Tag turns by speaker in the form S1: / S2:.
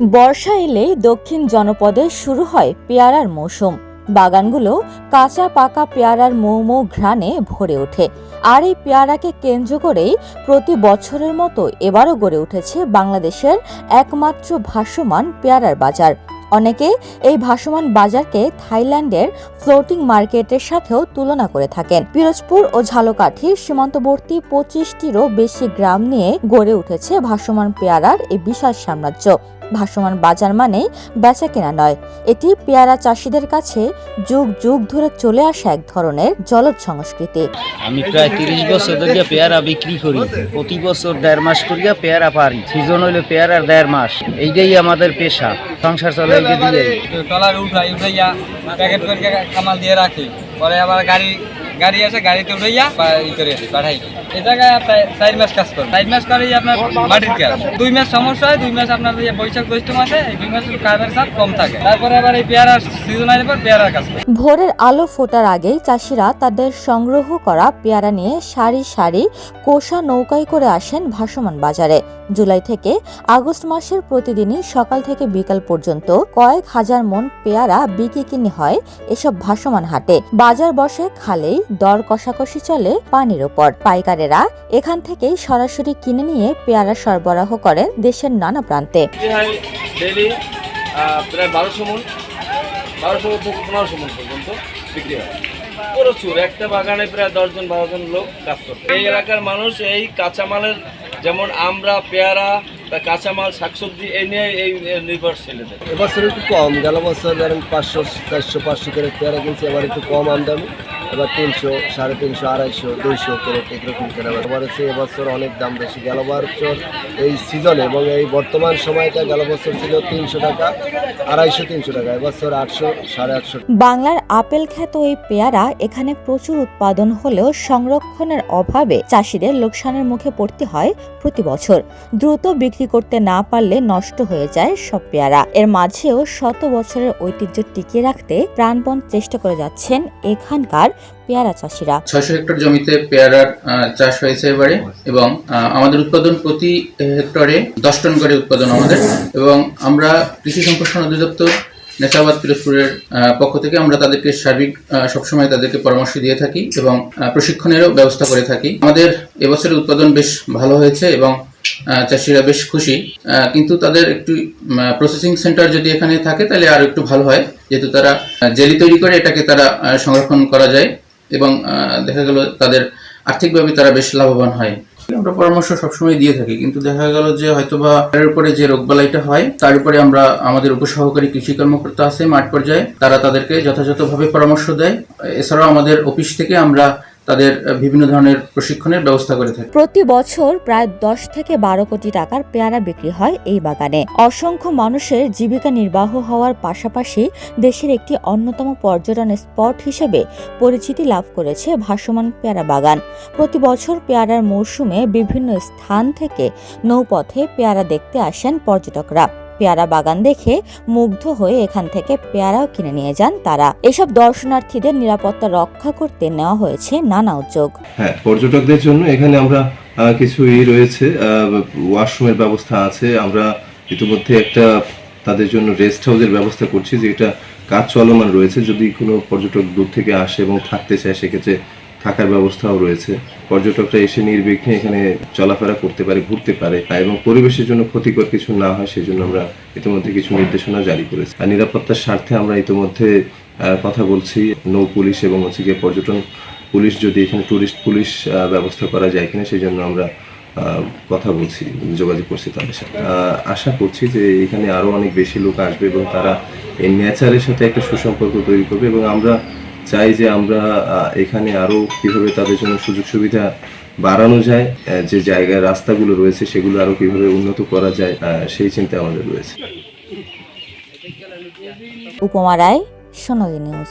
S1: বর্ষা এলেই দক্ষিণ জনপদে শুরু হয় পেয়ারার মৌসুম। বাগানগুলো কাঁচা পাকা পেয়ারার মৌ মৌ ঘ্রাণে ভরে ওঠে। আর এই পেয়ারাকে কেন্দ্র করেই প্রতি বছরের মতো এবারও গড়ে উঠেছে বাংলাদেশের একমাত্র ভাসমান পেয়ারার বাজার। অনেকে এই ভাসমান বাজারকে থাইল্যান্ডের ফ্লোটিং মার্কেটের সাথেও তুলনা করে থাকেন। পিরোজপুর ও ঝালকাঠির সীমান্তবর্তী পঁচিশটিরও বেশি গ্রাম নিয়ে গড়ে উঠেছে ভাসমান পেয়ারার এই বিশাল সাম্রাজ্য। ভাসমান বাজার মানেই বেচা কেনা নয়। এটি পেয়ারা চাষিদের কাছে যুগ যুগ ধরে চলে আসা এক ধরনের জলজ সংস্কৃতি।
S2: আমি প্রায় তিরিশ বছর ধরে পেয়ারা বিক্রি করি। প্রতি বছর দেড় মাস করিয়া পেয়ারা পারি। সিজন হইলে পেয়ারার দেড় মাস। এইটাই আমাদের পেশা। সংসার চলে এই দিয়ে।
S3: টলার উঠাই উঠাইয়া প্যাকেট করে কামাল দিয়ে রাখি। পরে আবার গাড়ি গাড়ি আসে, গাড়িতে উঠাইয়া ই করে পাঠাই এই জায়গায় চার মাস কাজ করে। চার মাস করেই আপনার মাটির কাজ দুই মাস সমস্যা হয়, দুই মাস আপনার এই বৈশাখ জ্যৈষ্ঠ মাসে এই দুই মাস কাজের চাপ কম থাকে। তারপরে আবার এই পেয়ারার সিজন আসলে পেয়ারার কাজ
S1: ভোরের আলো ফোটার আগেই চাষিরা তাদের সংগ্রহ করা পেয়ারা নিয়ে সারি সারি কোষা নৌকায় করে আসেন ভাসমান বাজারে। জুলাই থেকে আগস্ট মাসের প্রতিদিনই সকাল থেকে বিকাল পর্যন্ত কয়েক হাজার মন পেয়ারা বিক্রি কিনি হয় এসব ভাসমান হাটে। বাজার বসে খালেই দর কষাকষি চলে পানির ওপর। পাইকারেরা এখান থেকেই সরাসরি কিনে নিয়ে পেয়ারা সরবরাহ করেন দেশের নানা প্রান্তে।
S4: প্রায় বারোশো মন বারোশো পনেরোশো মন পর্যন্ত বিক্রি হয়। প্রচুর একটা বাগানে প্রায় দশজন বারোজন লোক কাজ করতে। এই এলাকার মানুষ এই কাঁচামালের যেমন আমরা পেয়ারা বা কাঁচামাল শাকসবজি এই নিয়ে এই নির্ভরশীল।
S5: এবছর একটু কম গেল বছর ধরেন পাঁচশো চারশো পাঁচশো করে পেয়ারা কিনছি এবার একটু কম আমদানি। এবার তিনশো, সাড়ে তিনশো, আড়াইশো, দুইশো করে এরকম করে এবার। হচ্ছে এবছর অনেক দাম বেশি। গেল বছর এই সিজনে এবং এই বর্তমান সময়টা গেল বছর ছিল তিনশো টাকা, আড়াইশো, তিনশো টাকা। এবছর আটশো, সাড়ে আটশো
S1: বাংলার আপেল খ্যাত এই পেয়ারা এখানে প্রচুর উৎপাদন হলেও সংরক্ষণের অভাবে চাষিদের লোকসানের মুখে পড়তে হয় প্রতি বছর। দ্রুত বিক্রি করতে না পারলে নষ্ট হয়ে যায় সব পেয়ারা। এর মাঝেও শত বছরের ঐতিহ্য টিকিয়ে রাখতে প্রাণপণ চেষ্টা করে যাচ্ছেন এখানকার পেয়ারা চাষিরা।
S6: ছয়শো হেক্টর জমিতে পেয়ারার চাষ হয়েছে এবারে এবং আমাদের উৎপাদন প্রতি হেক্টরে দশ টন করে উৎপাদন আমাদের এবং আমরা কৃষি সম্প্রসারণ অধিদপ্তর নেশাবাদ পিরোজপুরের পক্ষ থেকে আমরা তাদেরকে সার্বিক সবসময় তাদেরকে পরামর্শ দিয়ে থাকি এবং প্রশিক্ষণেরও ব্যবস্থা করে থাকি। আমাদের এবছরের উৎপাদন বেশ ভালো হয়েছে এবং চাষিরা বেশ খুশি। কিন্তু তাদের একটু প্রসেসিং সেন্টার যদি এখানে থাকে তাহলে আর একটু ভালো হয়। যেহেতু তারা জেলি তৈরি করে এটাকে তারা সংরক্ষণ করা যায়। এবং দেখা গেল তাদের আর্থিকভাবে তারা বেশ লাভবান হয়। আমরা পরামর্শ সবসময় দিয়ে থাকি, কিন্তু দেখা গেল যে হয়তো বা এর উপরে যে রোগবালাইটা হয়, তার উপরে আমরা আমাদের উপসহকারী কৃষি কর্মকর্তা আছে মাঠ পর্যায়ে, তারা তাদেরকে যথাযথভাবে পরামর্শ দেয়। এছাড়াও আমাদের অফিস থেকে আমরা তাদের বিভিন্ন ধরনের প্রশিক্ষণের ব্যবস্থা করে থাকি।
S1: প্রতি বছর প্রায় দশ থেকে বারো কোটি টাকার পেয়ারা বিক্রি হয় এই বাগানে। অসংখ্য মানুষের জীবিকা নির্বাহ হওয়ার পাশাপাশি দেশের একটি অন্যতম পর্যটন স্পট হিসেবে পরিচিতি লাভ করেছে ভাসমান পেয়ারা বাগান। প্রতি বছর পেয়ারার মৌসুমে বিভিন্ন স্থান থেকে নৌপথে পেয়ারা দেখতে আসেন পর্যটকরা। পেয়ারা বাগান দেখে মুগ্ধ হয়ে এখান থেকে পেয়ারাও কিনে নিয়ে যান তারা। এসব দর্শনার্থীদের নিরাপত্তা রক্ষা করতে নেওয়া হয়েছে নানা উদ্যোগ।
S7: হ্যাঁ পর্যটকদের জন্য এখানে আমরা কিছু ই রয়েছে ওয়াশরুমের ব্যবস্থা আছে। আমরা ইতিমধ্যে একটা তাদের জন্য রেস্ট হাউসের ব্যবস্থা করছি যেটা কাজ চলমান রয়েছে। যদি কোনো পর্যটক দূর থেকে আসে এবং থাকতে চায়, সেক্ষেত্রে থাকার ব্যবস্থাও রয়েছে। পর্যটকরা এসে নির্বিঘ্নে এখানে চলাফেরা করতে পারে, ঘুরতে পারে এবং পরিবেশের জন্য ক্ষতিকর কিছু না হয় সেই জন্য আমরা ইতিমধ্যে কিছু নির্দেশনা জারি করেছি। আর নিরাপত্তার স্বার্থে আমরা ইতিমধ্যে কথা বলছি, নৌ পুলিশ এবং হচ্ছে গিয়ে পর্যটন পুলিশ যদি এখানে টুরিস্ট পুলিশ ব্যবস্থা করা যায় কিনা সেই জন্য আমরা কথা বলছি, যোগাযোগ করছি তাদের সাথে। আশা করছি যে এখানে আরও অনেক বেশি লোক আসবে এবং তারা এই নেচারের সাথে একটা সুসম্পর্ক তৈরি করবে এবং আমরা চাই যে আমরা এখানে আরও কীভাবে তাদের জন্য সুযোগ সুবিধা বাড়ানো যায় যে জায়গায় রাস্তাগুলো রয়েছে সেগুলো আরও কীভাবে উন্নত করা যায় সেই চিন্তা আমাদের রয়েছে।
S1: উপমা রায়, সোনালী নিউজ।